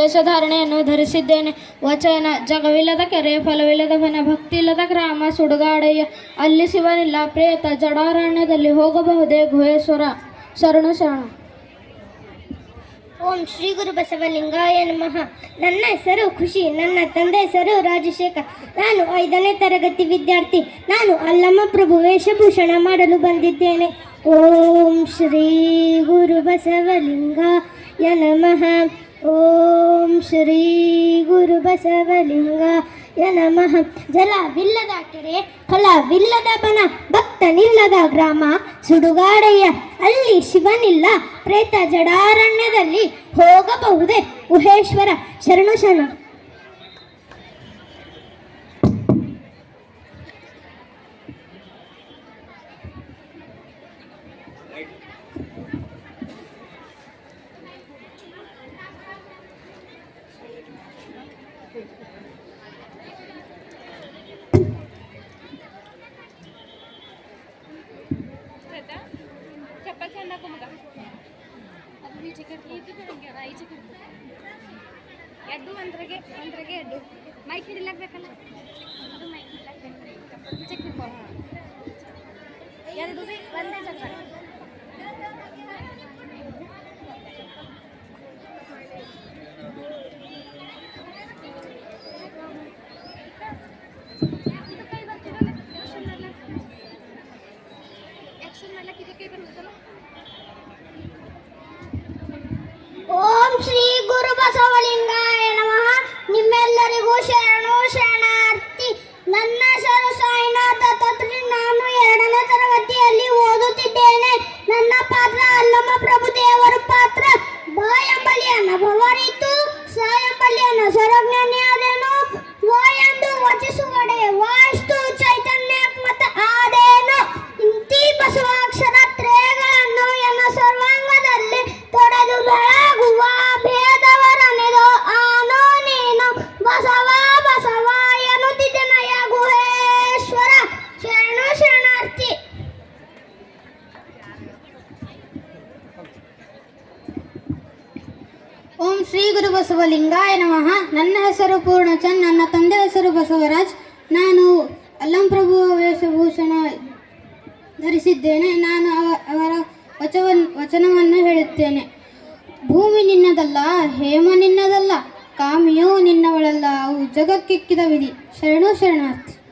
ವೇಷಧಾರಣೆಯನ್ನು ಧರಿಸಿದ್ದೇನೆ. ವಚನ, ಜಗವಿಲ್ಲದ ಕೆರೆ ಫಲವಿಲ್ಲದವನ ಭಕ್ತಿ ಇಲ್ಲದ ಗ್ರಾಮ, ಸುಡುಗಾಡೆಯ, ಅಲ್ಲಿ ಶಿವನಿಲ್ಲ ಪ್ರೇತ, ಜಡಾರಣ್ಯದಲ್ಲಿ ಹೋಗಬಹುದೇ ಗುಹೇಶ್ವರ? ಶರಣು ಶರಣ. ಓಂ ಶ್ರೀ ಗುರು ಬಸವಲಿಂಗಾಯ ನಮಃ. ನನ್ನ ಹೆಸರು ಖುಷಿ, ನನ್ನ ತಂದೆ ಹೆಸರು ರಾಜಶೇಖರ್. ನಾನು ಐದನೇ ತರಗತಿ ವಿದ್ಯಾರ್ಥಿ. ನಾನು ಅಲ್ಲಮ್ಮ ಪ್ರಭು ವೇಷಭೂಷಣ ಮಾಡಲು ಬಂದಿದ್ದೇನೆ. ಓಂ ಶ್ರೀ ಗುರು ಬಸವಲಿಂಗಾಯ ನಮಃ. ಓಂ ಶ್ರೀ ಗುರು ಬಸವಲಿಂಗಾಯ ನಮಃ. ಜಲವಿಲ್ಲದ ಕೆರೆ, ಫಲವಿಲ್ಲದ ಬನ, ಭಕ್ತನಿಲ್ಲದ ಗ್ರಾಮ, ಸುಡುಗಾಡೆಯ ಅಲ್ಲಿ ಶಿವನಿಲ್ಲ, ಪ್ರೇತ ಜಡಾರಣ್ಯದಲ್ಲಿ ಹೋಗಬಹುದೇ ಗುಹೇಶ್ವರ ಶರಣು ಶರಣ. ಚಪ್ಪಲ್ ಹಾಕೋ ಮಗ ಅದು ಈ ಚಿಕಟ್ ಇದು ನನಗೆ ಈ ಚಿಕಟ್ ಎದ್ದು ಒಂದ್ರಾಗೆ ಒಂದ್ರಾಗೆ ಎದ್ದು ಮೈಕ್ ಹಿಡಿಲಾಕ್ಬೇಕಲ್ಲ ಅದು ಮೈಕ್ ಹಿಡಿಲಾಕ್ಬೇಕು ಚಿಕನ್ ಎರಡು, ಒಂದೇ ಚಪ್ಪಲ್. ஓம் ஸ்ரீ ಓಂ ಶ್ರೀ ಗುರು ಬಸವಲಿಂಗಾಯ ನಮಃ. ನನ್ನ ಹೆಸರು ಪೂರ್ಣಚಂದ್, ನನ್ನ ತಂದೆ ಹೆಸರು ಬಸವರಾಜ್. ನಾನು ಅಲ್ಲಂಪ್ರಭು ವೇಷಭೂಷಣ ಧರಿಸಿದ್ದೇನೆ. ನಾನು ಅವ- ಅವರ ವಚವನ್, ವಚನವನ್ನು ಹೇಳುತ್ತೇನೆ. ಭೂಮಿ ನಿನ್ನದಲ್ಲ, ಹೇಮ ನಿನ್ನದಲ್ಲ, ಕಾಮಿಯೂ ನಿನ್ನವಳಲ್ಲ. ಅವು ಜಗಕ್ಕಿಕ್ಕಿದ ವಿಧಿ. ಶರಣು ಶರಣಾರ್ಥಿ.